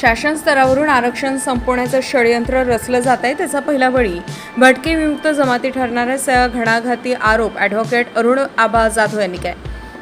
शासन स्तरावरून आरक्षण संपवण्याचं षडयंत्र रचलं जात आहे त्याचा पहिला बळी. भटके विमुक्त जमाती ठरणाऱ्या घणाघाती आरोप ॲडव्होकेट अरुण आबा जाधव यांनी काय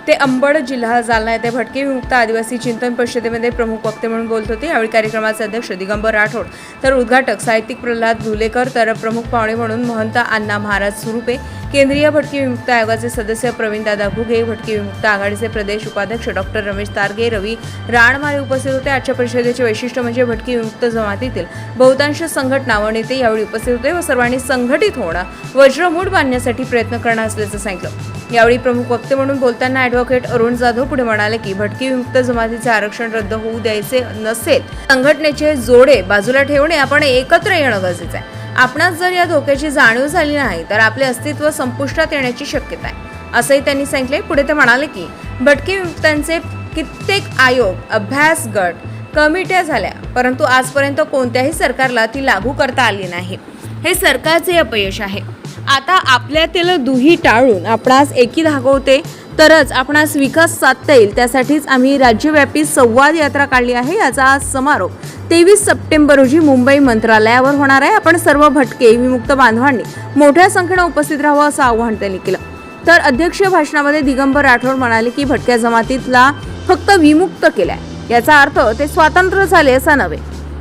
ते अंबड जिल्हा जालना येथे भटके विमुक्त आदिवासी चिंतन परिषदेमध्ये प्रमुख वक्ते म्हणून बोलत होते. यावेळी कार्यक्रमाचे अध्यक्ष दिगंबर राठोड तर उद्घाटक साहित्यिक प्रल्हाद धुलेकर तर प्रमुख पाहुणे म्हणून महंत अण्णा महाराज सुरुपे केंद्रीय भटकी विमुक्त आयोगाचे सदस्य प्रवीणदादा घुगे भटकी विमुक्त आघाडीचे प्रदेश उपाध्यक्ष डॉक्टर रमेश तारगे रवी राणमारे उपस्थित होते. आजच्या परिषदेचे वैशिष्ट्य म्हणजे भटकी विमुक्त जमातीतील बहुतांश संघटना व नेते यावेळी उपस्थित होते व सर्वांनी संघटित होणं वज्रमूठ बांधण्यासाठी प्रयत्न करणार असल्याचं सांगितलं. यावेळी प्रमुख वक्ते म्हणून बोलताना ॲडव्होकेट अरुण जाधव पुढे म्हणाले की भटकी विमुक्त जमातीचे आरक्षण रद्द होऊ द्यायचे नसेल. संघटनेचे जोडे बाजूला ठेवणे आपण एकत्र येणं गरजेचं आहे. आपणास जर या धोक्याची जाणीव झाली नाही तर आपले अस्तित्व संपुष्टात येण्याची शक्यता आहे. असंही त्यांनी सांगितले पुढे ते म्हणाले की भटके विमुक्तांचे कित्येक आयोग अभ्यास गट कमिट्या झाल्या परंतु आजपर्यंत कोणत्याही सरकारला ती लागू करता आली नाही. हे सरकारचे अपयश आहे. आता आपल्यातील दुही टाळून आपणास एकी धागवते तरच आपणास विकास साधता येईल. त्यासाठीच आम्ही राज्यव्यापी संवाद यात्रा काढली आहे. याचा आज समारोप तेवीस सप्टेंबर रोजी मुंबई मंत्रालयावर होणार आहे. आपण सर्व भटके विमुक्त बांधवांनी मोठ्या संख्येनं उपस्थित राहावं असं आवाहन त्यांनी केलं. तर अध्यक्ष भाषणामध्ये दिगंबर राठोड म्हणाले की भटक्या जमातीतला फक्त विमुक्त केलाय. याचा अर्थ ते स्वातंत्र्य झाले असा नव्हे.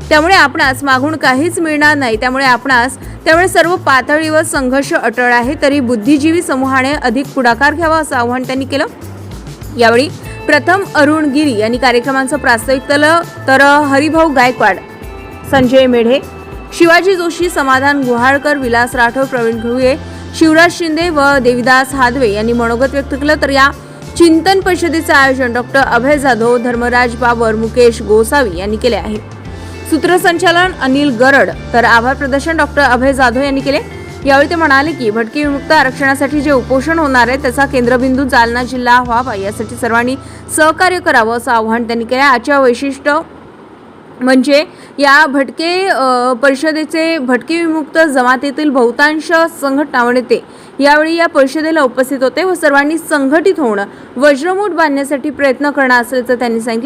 त्यामुळे आपणास मागून काहीच मिळणार नाही. त्यामुळे आपणास त्यामुळे सर्व पातळीवर संघर्ष अटळ आहे. तरी बुद्धिजीवी समूहाने अधिक पुढाकार घ्यावा असं आवाहन त्यांनी केलं. यावेळी प्रथम अरुण गिरी यांनी कार्यक्रमाचं प्रास्ताविक केलं. तर हरिभाऊ गायकवाड संजय मेढे शिवाजी जोशी समाधान गुहाळकर विलास राठोड प्रवीण घुये शिवराज शिंदे व देविदास हादवे यांनी मनोगत व्यक्त केलं. तर या चिंतन परिषदेचं आयोजन डॉक्टर अभय जाधव धर्मराज बाबर मुकेश गोसावी यांनी केले आहे. सूत्रसंचालन अनिल गरड. तर आभार प्रदर्शन डॉक्टर अभय जाधव यांनी केले. यावेळी ते म्हणाले की भटके विमुक्त आरक्षणासाठी जे उपोषण होणार आहे त्याचा केंद्रबिंदू जालना जिल्हा व्हावा. यासाठी सर्वांनी सहकार्य करावं असं आव्हान त्यांनी केलं. आजच्या वैशिष्ट्य म्हणजे या भटके परिषदेचे भटके विमुक्त जमातीतील बहुतांश संघटना नेते यावेळी या परिषदेला उपस्थित होते व सर्वांनी संघटित होणं वज्रमूठ बांधण्यासाठी प्रयत्न करणं असल्याचं त्यांनी सांगितलं.